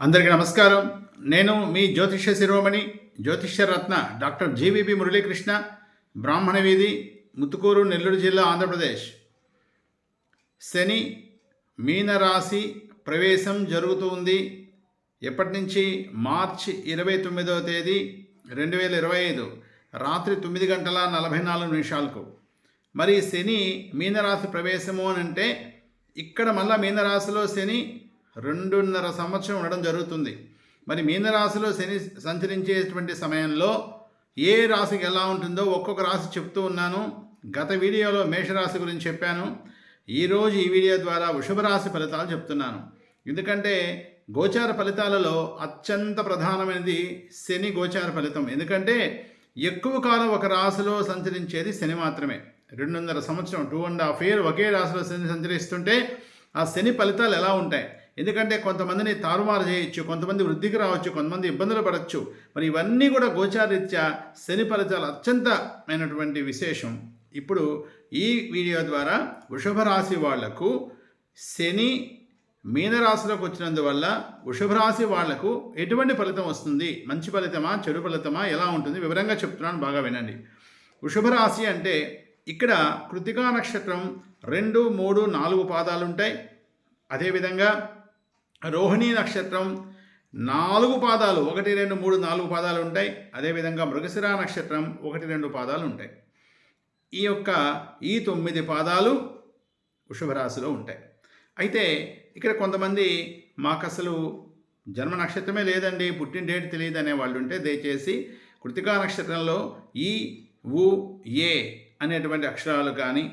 అందరికీ నమస్కారం. నేను మీ జ్యోతిష్య శిరోమణి జ్యోతిష్య రత్న డాక్టర్ జీవీబీ మురళీకృష్ణ బ్రాహ్మణ వీధి ముత్తుకూరు నెల్లూరు జిల్లా ఆంధ్రప్రదేశ్. శని మీనరాశి ప్రవేశం జరుగుతూ ఉంది. ఎప్పటి నుంచి? మార్చి ఇరవై తొమ్మిదవ తేదీ రెండు వేల ఇరవై ఐదు రాత్రి తొమ్మిది గంటల నలభై నాలుగు నిమిషాలకు. మరి శని మీనరాశి ప్రవేశము అని అంటే ఇక్కడ మళ్ళా మీనరాశిలో శని రెండున్నర సంవత్సరం ఉండడం జరుగుతుంది. మరి మీనరాశిలో శని సంచరించేటువంటి సమయంలో ఏ రాశికి ఎలా ఉంటుందో ఒక్కొక్క రాశి చెప్తూ ఉన్నాను. గత వీడియోలో మేషరాశి గురించి చెప్పాను. ఈరోజు ఈ వీడియో ద్వారా వృషభ రాశి ఫలితాలు చెప్తున్నాను. ఎందుకంటే గోచార ఫలితాలలో అత్యంత ప్రధానమైనది శని గోచార ఫలితం. ఎందుకంటే ఎక్కువ కాలం ఒక రాశిలో సంచరించేది శని మాత్రమే. రెండున్నర సంవత్సరం టూ అండ్ హాఫ్ ఇయర్ ఒకే రాశిలో శని సంచరిస్తుంటే ఆ శని ఫలితాలు ఎలా ఉంటాయి? ఎందుకంటే కొంతమందిని తారుమారు చేయొచ్చు కొంతమంది వృద్ధికి రావచ్చు కొంతమంది ఇబ్బందులు పడవచ్చు మరి ఇవన్నీ కూడా గోచారీత్యా శని ఫలితాలు అత్యంతమైనటువంటి విశేషం. ఇప్పుడు ఈ వీడియో ద్వారా వృషభ రాశి వాళ్ళకు శని మీనరాశిలోకి వచ్చినందువల్ల వృషభ రాశి వాళ్ళకు ఎటువంటి ఫలితం వస్తుంది? మంచి ఫలితమా? చెడు ఫలితమా? ఎలా ఉంటుంది? వివరంగా చెప్తున్నాను బాగా వినండి. వృషభ రాశి అంటే ఇక్కడ కృతికా నక్షత్రం రెండు మూడు నాలుగు పాదాలు ఉంటాయి. అదేవిధంగా రోహిణీ నక్షత్రం నాలుగు పాదాలు ఒకటి రెండు మూడు నాలుగు పాదాలు ఉంటాయి. అదేవిధంగా మృగశిర నక్షత్రం ఒకటి రెండు పాదాలు ఉంటాయి. ఈ యొక్క ఈ తొమ్మిది పాదాలు వృషభరాశిలో ఉంటాయి. అయితే ఇక్కడ కొంతమంది మాకు అసలు జన్మ నక్షత్రమే లేదండి పుట్టిన డేట్ తెలియదు అనే వాళ్ళు ఉంటే దయచేసి కృతికా నక్షత్రంలో ఈ ఉ ఏ అనేటువంటి అక్షరాలు కానీ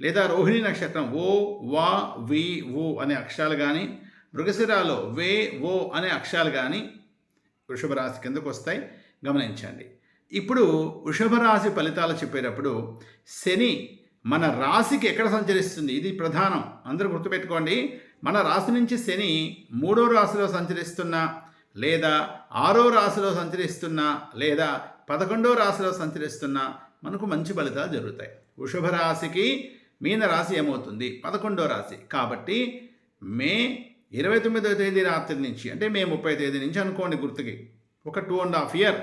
లేదా రోహిణి నక్షత్రం ఓ వా వి ఉ అనే అక్షరాలు కానీ మృగశిరాలో వే ఓ అనే అక్షరాలు కానీ వృషభ రాశి కిందకు వస్తాయి. గమనించండి. ఇప్పుడు వృషభ రాశి ఫలితాలు చెప్పేటప్పుడు శని మన రాశికి ఎక్కడ సంచరిస్తుంది? ఇది ప్రధానం. అందరూ గుర్తుపెట్టుకోండి. మన రాశి నుంచి శని మూడో రాశిలో సంచరిస్తున్నా లేదా ఆరో రాశిలో సంచరిస్తున్నా లేదా పదకొండో రాశిలో సంచరిస్తున్నా మనకు మంచి ఫలితాలు జరుగుతాయి. వృషభ రాశికి మీన రాశి ఏమవుతుంది? పదకొండో రాశి. కాబట్టి మే ఇరవై తొమ్మిదవ తేదీ రాత్రి నుంచి అంటే మే ముప్పై తేదీ నుంచి అనుకోండి గుర్తుకి ఒక టూ అండ్ హాఫ్ ఇయర్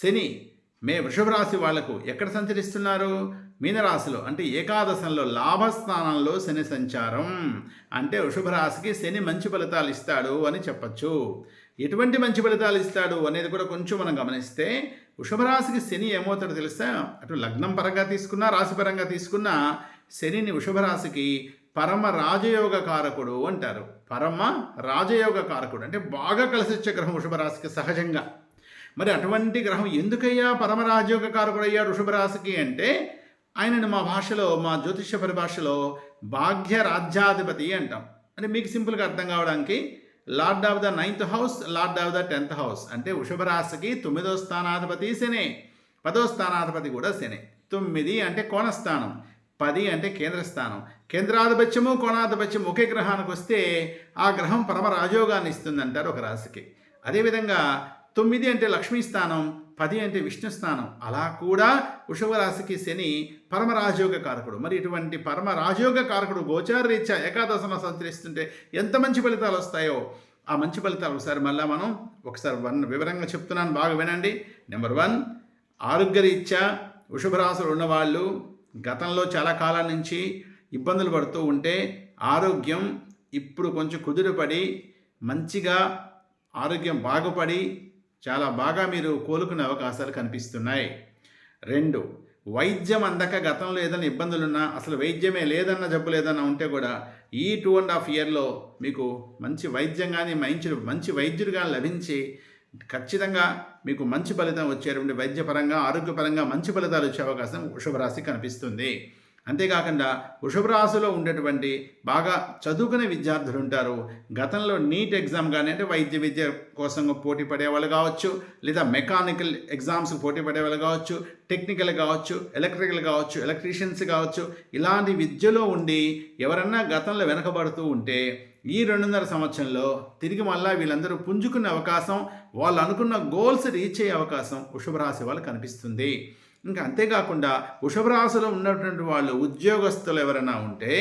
శని మే వృషభ రాశి వాళ్ళకు ఎక్కడ సంచరిస్తున్నారు? మీనరాశిలో అంటే ఏకాదశంలో లాభస్థానంలో శని సంచారం. అంటే వృషభ రాశికి శని మంచి ఫలితాలు ఇస్తాడు అని చెప్పచ్చు. ఎటువంటి మంచి ఫలితాలు ఇస్తాడు అనేది కూడా కొంచెం మనం గమనిస్తే వృషభ రాశికి శని ఏమవుతాడో తెలుసా? అటు లగ్నం పరంగా తీసుకున్నా రాశి పరంగా తీసుకున్నా శనిని వృషభ రాశికి పరమ రాజయోగ కారకుడు అంటారు. పరమ రాజయోగ కారకుడు అంటే బాగా కలిసి వచ్చే గ్రహం వృషభరాశికి సహజంగా. మరి అటువంటి గ్రహం ఎందుకయ్యా పరమ రాజయోగ కారకుడు అయ్యా వృషభరాశికి అంటే ఆయనను మా భాషలో మా జ్యోతిష్య పరిభాషలో భాగ్య రాజ్యాధిపతి అంటాం. అంటే మీకు సింపుల్గా అర్థం కావడానికి lord of the ninth house lord of the tenth house అంటే వృషభరాశికి తొమ్మిదో స్థానాధిపతి శనే పదో స్థానాధిపతి కూడా శనే. తొమ్మిది అంటే కోణస్థానం పది అంటే కేంద్రస్థానం కేంద్రాధిపత్యము కోణాధిపత్యం ఒకే గ్రహానికి వస్తే ఆ గ్రహం పరమ రాజయోగాన్ని ఇస్తుందంటారు ఒక రాశికి. అదేవిధంగా తొమ్మిది అంటే లక్ష్మీ స్థానం పది అంటే విష్ణు స్థానం అలా కూడా వృషభ రాశికి శని పరమ రాజయోగ కారకుడు. మరి ఇటువంటి పరమ రాజయోగ కారకుడు గోచార రీత్యా ఏకాదశన సంచరిస్తుంటే ఎంత మంచి ఫలితాలు వస్తాయో ఆ మంచి ఫలితాలు ఒకసారి మళ్ళీ మనం ఒకసారి వన్ వివరంగా చెప్తున్నాను బాగా వినండి. నెంబర్ వన్ ఆరోగ్యరీత్యా వృషభ రాశులు ఉన్నవాళ్ళు గతంలో చాలా కాలం నుంచి ఇబ్బందులు పడుతూ ఉంటే ఆరోగ్యం ఇప్పుడు కొంచెం కుదురుపడి మంచిగా ఆరోగ్యం బాగుపడి చాలా బాగా మీరు కోలుకునే అవకాశాలు కనిపిస్తున్నాయి. రెండు వైద్యం అందక గతంలో ఏదైనా ఇబ్బందులున్నా అసలు వైద్యమే లేదన్న జబ్బు లేదన్నా ఉంటే కూడా ఈ టూ అండ్ హాఫ్ ఇయర్లో మీకు మంచి వైద్యం కానీ మంచి మంచి వైద్యుడు కానీ లభించి ఖచ్చితంగా మీకు మంచి ఫలితం వచ్చేటువంటి వైద్యపరంగా ఆరోగ్యపరంగా మంచి ఫలితాలు వచ్చే అవకాశం శుభరాశి కనిపిస్తుంది. అంతేకాకుండా వృషభ రాశిలో ఉండేటువంటి బాగా చదువుకునే విద్యార్థులు ఉంటారు. గతంలో నీట్ ఎగ్జామ్ కానీ అంటే వైద్య విద్య కోసం పోటీ పడేవాళ్ళు కావచ్చు లేదా మెకానికల్ ఎగ్జామ్స్ పోటీ పడేవాళ్ళు కావచ్చు టెక్నికల్ కావచ్చు ఎలక్ట్రికల్ కావచ్చు ఎలక్ట్రీషియన్స్ కావచ్చు ఇలాంటి విద్యలో ఉండి ఎవరన్నా గతంలో వెనకబడుతూ ఉంటే ఈ రెండున్నర సంవత్సరంలో తిరిగి మళ్ళీ వీళ్ళందరూ పుంజుకునే అవకాశం వాళ్ళు అనుకున్న గోల్స్ రీచ్ అయ్యే అవకాశం వృషభ రాశి వాళ్ళు కనిపిస్తుంది. ఇంకా అంతేకాకుండా వృషభ రాశిలో ఉన్నటువంటి వాళ్ళు ఉద్యోగస్తులు ఎవరైనా ఉంటే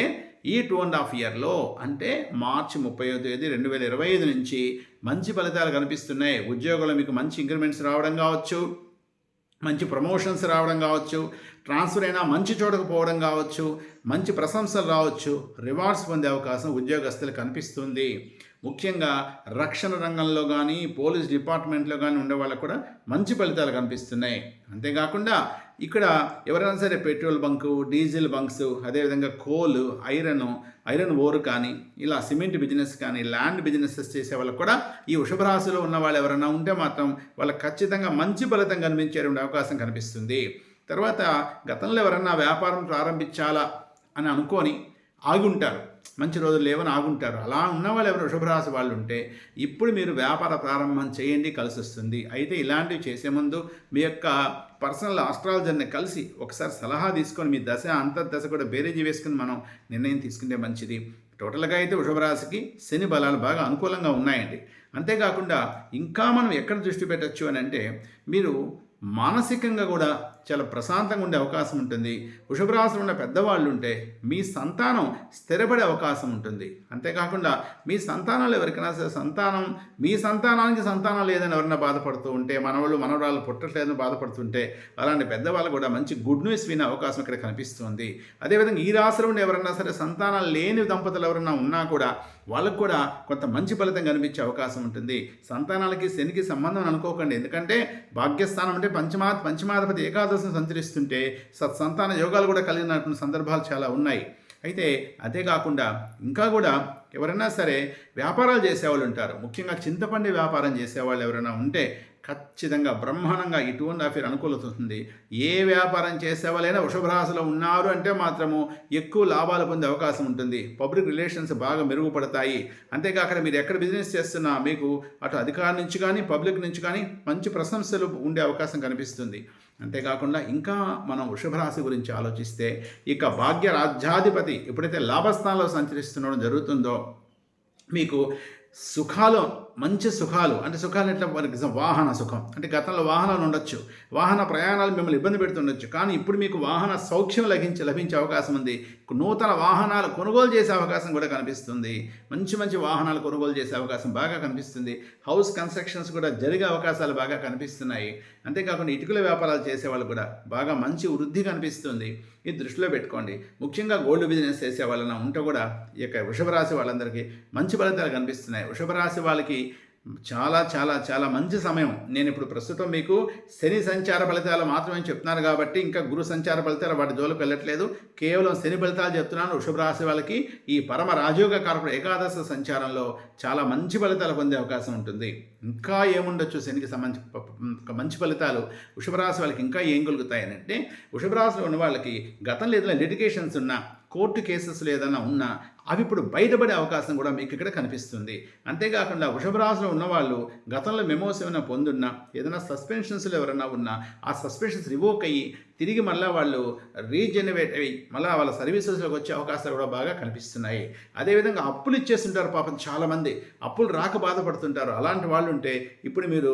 ఈ టూ అండ్ హాఫ్ ఇయర్లో అంటే మార్చి ముప్పై తేదీ రెండు వేల ఇరవై ఐదు నుంచి మంచి ఫలితాలు కనిపిస్తున్నాయి. ఉద్యోగంలో మీకు మంచి ఇంక్రిమెంట్స్ రావడం కావచ్చు మంచి ప్రమోషన్స్ రావడం కావచ్చు ట్రాన్స్ఫర్ అయినా మంచి చోటకు పోవడం కావచ్చు మంచి ప్రశంసలు రావచ్చు రివార్డ్స్ పొందే అవకాశం ఉద్యోగస్తులు కనిపిస్తుంది. ముఖ్యంగా రక్షణ రంగంలో కానీ పోలీస్ డిపార్ట్మెంట్లో కానీ ఉండే వాళ్ళకు కూడా మంచి ఫలితాలు కనిపిస్తున్నాయి. అంతేకాకుండా ఇక్కడ ఎవరైనా సరే పెట్రోల్ బంకు డీజిల్ బంక్స్ అదేవిధంగా కోల్ ఐరన్ ఐరన్ ఓర్ కానీ ఇలా సిమెంట్ బిజినెస్ కానీ ల్యాండ్ బిజినెసెస్ చేసే వాళ్ళకు కూడా ఈ వృషభరాశిలో ఉన్న వాళ్ళు ఎవరైనా ఉంటే మాత్రం వాళ్ళకి ఖచ్చితంగా మంచి ఫలితం కనిపించే అవకాశం కనిపిస్తుంది. తర్వాత గతంలో ఎవరన్నా వ్యాపారం ప్రారంభించాలా అని అనుకొని ఆగి ఉంటారు. మంచి రోజులు లేవని ఆగుంటారు. అలా ఉన్న వాళ్ళు ఎవరు వృషభరాశి వాళ్ళు ఉంటే ఇప్పుడు మీరు వ్యాపార ప్రారంభం చేయండి కలిసి వస్తుంది అయితే ఇలాంటివి చేసే ముందు మీ యొక్క పర్సనల్ ఆస్ట్రాలజర్ని కలిసి ఒకసారి సలహా తీసుకొని మీ దశ అంతర్దశ కూడా బేరేజీ వేసుకుని మనం నిర్ణయం తీసుకుంటే మంచిది. టోటల్గా అయితే వృషభరాశికి శని బలాలు బాగా అనుకూలంగా ఉన్నాయండి. అంతేకాకుండా ఇంకా మనం ఎక్కడ దృష్టి పెట్టచ్చు అని అంటే మీరు మానసికంగా కూడా చాలా ప్రశాంతంగా ఉండే అవకాశం ఉంటుంది. వృషభరాశిలో ఉన్న పెద్దవాళ్ళు ఉంటే మీ సంతానం స్థిరపడే అవకాశం ఉంటుంది. అంతేకాకుండా మీ సంతానాలు ఎవరికైనా సరే సంతానం మీ సంతానానికి సంతానం లేదని ఎవరైనా బాధపడుతూ ఉంటే మనవాళ్ళు మనవరాలు పుట్టట్లేదని బాధపడుతుంటే అలాంటి పెద్దవాళ్ళు కూడా మంచి గుడ్ న్యూస్ వినే అవకాశం ఇక్కడ కనిపిస్తుంది. అదేవిధంగా ఈ రాశిలో ఉండే ఎవరైనా సరే సంతానాలు లేని దంపతులు ఎవరైనా ఉన్నా కూడా వాళ్ళకు కూడా కొంత మంచి ఫలితం కనిపించే అవకాశం ఉంటుంది. సంతానాలకి శనికి సంబంధం అనుకోకండి. ఎందుకంటే భాగ్యస్థానం అంటే పంచమా పంచమాధిపతి ఏకాదశిని సంచరిస్తుంటే సత్సంతాన యోగాలు కూడా కలిగినటువంటి సందర్భాలు చాలా ఉన్నాయి. అయితే అదే కాకుండా ఇంకా కూడా ఎవరైనా సరే వ్యాపారాలు చేసేవాళ్ళు ఉంటారు. ముఖ్యంగా చింతపండి వ్యాపారం చేసేవాళ్ళు ఎవరైనా ఉంటే ఖచ్చితంగా బ్రహ్మాండంగా ఇటువంటి టూ అండ్ అనుకూలత ఏ వ్యాపారం చేసేవాళ్ళైనా వృషభరాశిలో ఉన్నారు అంటే మాత్రము ఎక్కువ లాభాలు పొందే అవకాశం ఉంటుంది. పబ్లిక్ రిలేషన్స్ బాగా మెరుగుపడతాయి. అంతేకాక మీరు ఎక్కడ బిజినెస్ చేస్తున్నా మీకు అటు అధికారం నుంచి కానీ పబ్లిక్ నుంచి కానీ మంచి ప్రశంసలు ఉండే అవకాశం కనిపిస్తుంది. అంతేకాకుండా ఇంకా మనం వృషభరాశి గురించి ఆలోచిస్తే ఇక భాగ్య రాజ్యాధిపతి ఎప్పుడైతే లాభస్థానంలో సంచరిస్తుండడం జరుగుతుందో మీకు సుఖాలు మంచి సుఖాలు. అంటే సుఖాలు ఎట్లా ఫర్ ఎగ్జాంపుల్ వాహన సుఖం. అంటే గతంలో వాహనాలు ఉండొచ్చు. వాహన ప్రయాణాలు మిమ్మల్ని ఇబ్బంది పెడుతుండొచ్చు. కానీ ఇప్పుడు మీకు వాహన సౌఖ్యం లభించే లభించే అవకాశం ఉంది. నూతన వాహనాలు కొనుగోలు చేసే అవకాశం కూడా కనిపిస్తుంది. మంచి మంచి వాహనాలు కొనుగోలు చేసే అవకాశం బాగా కనిపిస్తుంది. హౌస్ కన్స్ట్రక్షన్స్ కూడా జరిగే అవకాశాలు బాగా కనిపిస్తున్నాయి. అంతేకాకుండా ఇటుకల వ్యాపారాలు చేసే వాళ్ళు కూడా బాగా మంచి వృద్ధి కనిపిస్తుంది. ఇది దృష్టిలో పెట్టుకోండి. ముఖ్యంగా గోల్డ్ బిజినెస్ చేసే వాళ్ళన ఉంటే కూడా ఈ యొక్క వృషభ రాశి వాళ్ళందరికీ మంచి ఫలితాలు కనిపిస్తున్నాయి. వృషభ రాశి వాళ్ళకి చాలా చాలా చాలా మంచి సమయం. నేను ఇప్పుడు ప్రస్తుతం మీకు శని సంచార ఫలితాలు మాత్రమే చెప్తున్నాను కాబట్టి ఇంకా గురు సంచార ఫలితాలు వాటి జోలికి వెళ్ళట్లేదు. కేవలం శని ఫలితాలు చెప్తున్నాను. వృషభ రాశి వాళ్ళకి ఈ పరమ రాజయోగ కారకుడు ఏకాదశ సంచారంలో చాలా మంచి ఫలితాలు పొందే అవకాశం ఉంటుంది. ఇంకా ఏముండొచ్చు శనికి సంబంధించి మంచి ఫలితాలు? వృషభ రాశి వాళ్ళకి ఇంకా ఏం కలుగుతాయి అంటే వృషభ రాశిలో ఉన్న వాళ్ళకి గతంలో ఏదైనా లిటిగేషన్స్ ఉన్నా కోర్టు కేసెస్లు ఏదైనా ఉన్నా అవి ఇప్పుడు బయటపడే అవకాశం కూడా మీకు ఇక్కడ కనిపిస్తుంది. అంతేకాకుండా వృషభరాశిలో ఉన్నవాళ్ళు గతంలో మెమోస్ ఏమైనా పొందున్నా ఏదైనా సస్పెన్షన్స్లో ఎవరైనా ఉన్నా ఆ సస్పెన్షన్స్ రివోక్ అయ్యి తిరిగి మళ్ళీ వాళ్ళు రీజనరేట్ అయ్యి మళ్ళీ వాళ్ళ సర్వీసెస్లోకి వచ్చే అవకాశాలు కూడా బాగా కనిపిస్తున్నాయి. అదేవిధంగా అప్పులు ఇచ్చేస్తుంటారు పాపం చాలామంది. అప్పులు రాక బాధపడుతుంటారు. అలాంటి వాళ్ళు ఉంటే ఇప్పుడు మీరు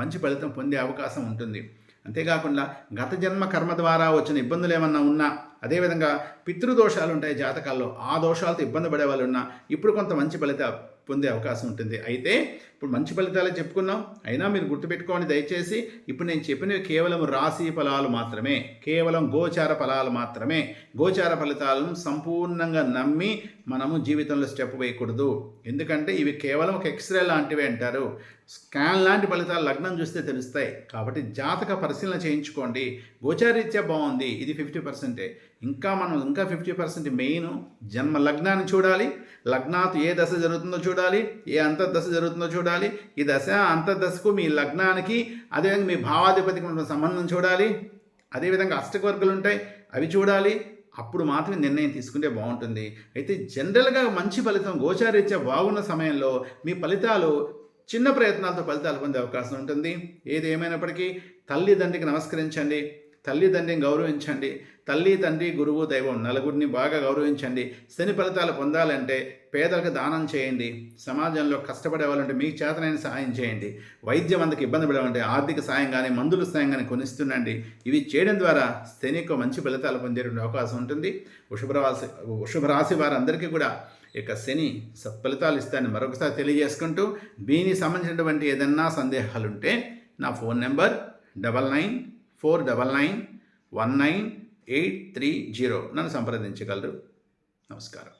మంచి ఫలితం పొందే అవకాశం ఉంటుంది. అంతేకాకుండా గత జన్మ కర్మ ద్వారా వచ్చిన ఇబ్బందులు ఏమన్నా ఉన్నా అదేవిధంగా పితృదోషాలు ఉంటాయి జాతకాల్లో. ఆ దోషాలతో ఇబ్బంది పడే వాళ్ళు ఉన్నా ఇప్పుడు కొంత మంచి ఫలితం పొందే అవకాశం ఉంటుంది. అయితే ఇప్పుడు మంచి ఫలితాలే చెప్పుకున్నాం. అయినా మీరు గుర్తుపెట్టుకోండి దయచేసి ఇప్పుడు నేను చెప్పినవి కేవలం రాశి ఫలాలు మాత్రమే. కేవలం గోచార ఫలాలు మాత్రమే. గోచార ఫలితాలను సంపూర్ణంగా నమ్మి మనము జీవితంలో స్టెప్ వేయకూడదు. ఎందుకంటే ఇవి కేవలం ఒక ఎక్స్రే లాంటివి అంటారు. స్కాన్ లాంటి ఫలితాలు లగ్నం చూస్తే తెలుస్తాయి. కాబట్టి జాతక పరిశీలన చేయించుకోండి. గోచారీత్యా బాగుంది. ఇది ఫిఫ్టీ పర్సెంటే. ఇంకా మనం ఇంకా ఫిఫ్టీ పర్సెంట్ మెయిన్ జన్మ లగ్నాన్ని చూడాలి. లగ్నాత్ ఏ దశ జరుగుతుందో చూడాలి. ఏ అంతర్దశ జరుగుతుందో చూడాలి. ఈ దశ అంతర్దశకు మీ లగ్నానికి అదేవిధంగా మీ భావాధిపతికి ఉన్న సంబంధం చూడాలి. అదేవిధంగా అష్టకవర్గులు ఉంటాయి అవి చూడాలి. అప్పుడు మాత్రమే నిర్ణయం తీసుకుంటే బాగుంటుంది. అయితే జనరల్గా మంచి ఫలితం గోచారీత్యా బాగున్న సమయంలో మీ ఫలితాలు చిన్న ప్రయత్నాలతో ఫలితాలు పొందే అవకాశం ఉంటుంది. ఏది ఏమైనప్పటికీ తల్లిదండ్రికి నమస్కరించండి. తల్లిదండ్రిని గౌరవించండి. తల్లి తండ్రి గురువు దైవం నలుగురిని బాగా గౌరవించండి. శని ఫలితాలు పొందాలంటే పేదలకు దానం చేయండి. సమాజంలో కష్టపడే వాళ్ళంటే మీకు చేతనైన సహాయం చేయండి. వైద్యం అందుకు ఇబ్బంది పడాలంటే ఆర్థిక సాయం కానీ మందుల సాయం కానీ కొనిస్తుండండి. ఇవి చేయడం ద్వారా శనికు మంచి ఫలితాలు పొందేటువంటి అవకాశం ఉంటుంది. వృషభరాశి వృషభరాశి వారందరికీ కూడా ఇక శని సత్ఫలితాలు ఇస్తాయని మరొకసారి తెలియజేసుకుంటూ దీనికి సంబంధించినటువంటి ఏదన్నా సందేహాలు ఉంటే నా phone number double nine four double nine one nine eight three zero నన్ను సంప్రదించగలరు. నమస్కారం.